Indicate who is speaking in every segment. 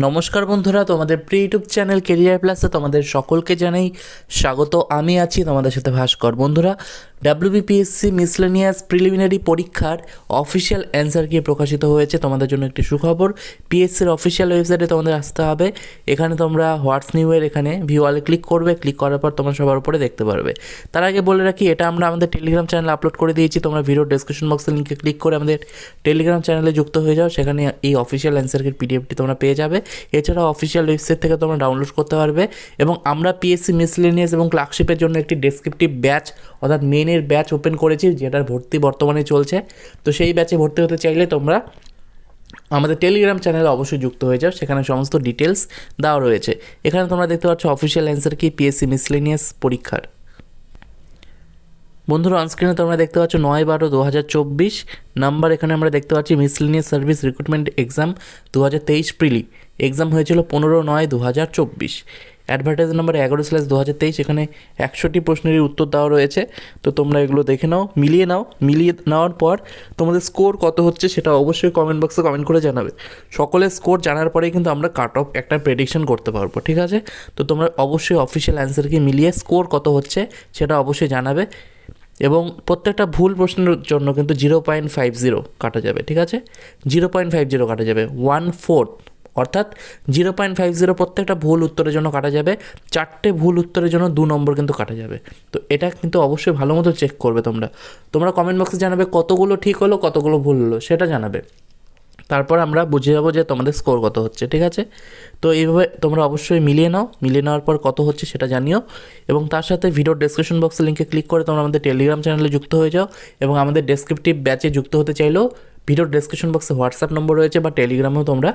Speaker 1: নমস্কার বন্ধুরা, তোমাদের প্রি ইউটিউব চ্যানেল কেরিয়ার প্লাসে তোমাদের সকলকে জানাই স্বাগত। আমি আছি তোমাদের সাথে ভাস্কর। বন্ধুরা ডাব্লিউবিপিএসসি মিসলেনিয়াস প্রিলিমিনারি পরীক্ষার অফিসিয়াল অ্যান্সার গিয়ে প্রকাশিত হয়েছে। তোমাদের জন্য একটি সুখবর। পিএসসির অফিসিয়াল ওয়েবসাইটে তোমাদের আসতে হবে। এখানে তোমরা হোয়াটস নিউয়ের এখানে ভিউ ভিওয়ালে ক্লিক করবে। ক্লিক করার পর তোমরা সবার উপরে দেখতে পারবে। তার আগে বলে রাখি, এটা আমরা আমাদের টেলিগ্রাম চ্যানেলে আপলোড করে দিয়েছি। তোমরা ভিডিও ডেসক্রিপশন বক্সের লিঙ্কে ক্লিক করে আমাদের টেলিগ্রাম চ্যানেলে যুক্ত হয়ে যাও। সেখানে এই অফিসিয়াল অ্যান্সারের পিডিএফটি তোমরা পেয়ে যাবে। এছাড়াও অফিসিয়াল ওয়েবসাইট থেকে তোমরা ডাউনলোড করতে পারবে। এবং আমরা পিএসসি মিসলেনিয়াস এবং ক্লার্কশিপের জন্য একটি ডেসক্রিপটিভ ব্যাচ অর্থাৎ মেনের ব্যাচ ওপেন করেছি, যেটার ভর্তি বর্তমানে চলছে। তো সেই ব্যাচে ভর্তি হতে চাইলে তোমরা আমাদের টেলিগ্রাম চ্যানেলে অবশ্যই যুক্ত হয়ে যাও, সেখানে সমস্ত ডিটেলস দেওয়া রয়েছে। এখানে তোমরা দেখতে পাচ্ছ অফিসিয়াল অ্যান্সার কি পিএসসি মিসলেনিয়াস পরীক্ষার। বন্ধুরা অনস্ক্রিনে তোমরা দেখতে পাচ্ছ নয় বারো দু হাজার চব্বিশ নাম্বার এখানে আমরা দেখতে পাচ্ছি মিসলিনিয়াস সার্ভিস রিক্রুটমেন্ট এক্সাম দু হাজার তেইশ প্রিলি এক্সাম হয়েছিল পনেরো নয় দু হাজার চব্বিশ। অ্যাডভার্টাইজ নাম্বার এগারো স্ল্যাশ দু হাজার তেইশ, এখানে একশোটি প্রশ্নেরই উত্তর দেওয়া রয়েছে। তো তোমরা এগুলো দেখে নাও, মিলিয়ে নাও। মিলিয়ে নেওয়ার পর তোমাদের স্কোর কত হচ্ছে সেটা অবশ্যই কমেন্ট বক্সে কমেন্ট করে জানাবে। সকলের স্কোর জানার পরেই কিন্তু আমরা কাট অফ একটা প্রেডিকশন করতে পারব, ঠিক আছে? তো তোমরা অবশ্যই অফিসিয়াল অ্যান্সারকে মিলিয়ে স্কোর কত হচ্ছে সেটা অবশ্যই জানাবে। এবং প্রত্যেকটা ভুল প্রশ্নের জন্য কিন্তু জিরো পয়েন্ট ফাইভ জিরো কাটা যাবে, ঠিক আছে? জিরো পয়েন্ট ফাইভ জিরো কাটা যাবে। ওয়ান ফোর্থ অর্থাৎ জিরো পয়েন্ট ফাইভ জিরো প্রত্যেকটা ভুল উত্তরের জন্য কাটা যাবে, চারটে ভুল উত্তরের জন্য দু নম্বর কিন্তু কাটা যাবে। তো এটা কিন্তু অবশ্যই ভালো মতো চেক করবে তোমরা। তোমরা কমেন্ট বক্সে জানাবে কতগুলো ঠিক হলো, কতগুলো ভুল হলো, সেটা জানাবে। তারপর আমরা বুঝে যাব যে তোমাদের স্কোর কত হচ্ছে, ঠিক আছে? তো এইভাবে তোমরা অবশ্যই মিলিয়ে নাও, মিলিয়ে নেওয়ার পর কত হচ্ছে সেটা জানিও। এবং তার সাথে ভিডিও ডেসক্রিপশন বক্সের লিঙ্কে ক্লিক করে তোমরা আমাদের টেলিগ্রাম চ্যানেলে যুক্ত হয়ে যাও এবং আমাদের ডেসক্রিপটিভ ব্যাচে যুক্ত হতে চাইলেও ভিডিও ডেসক্রিপশন বক্সে হোয়াটসঅ্যাপ নম্বর রয়েছে বা টেলিগ্রামেও তোমরা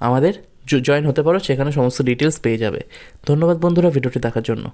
Speaker 1: আমাদের জয়েন হতে পারো সেখানে সমস্ত ডিটেলস পেয়ে যাবে। ধন্যবাদ বন্ধুরা ভিডিওটি দেখার জন্য।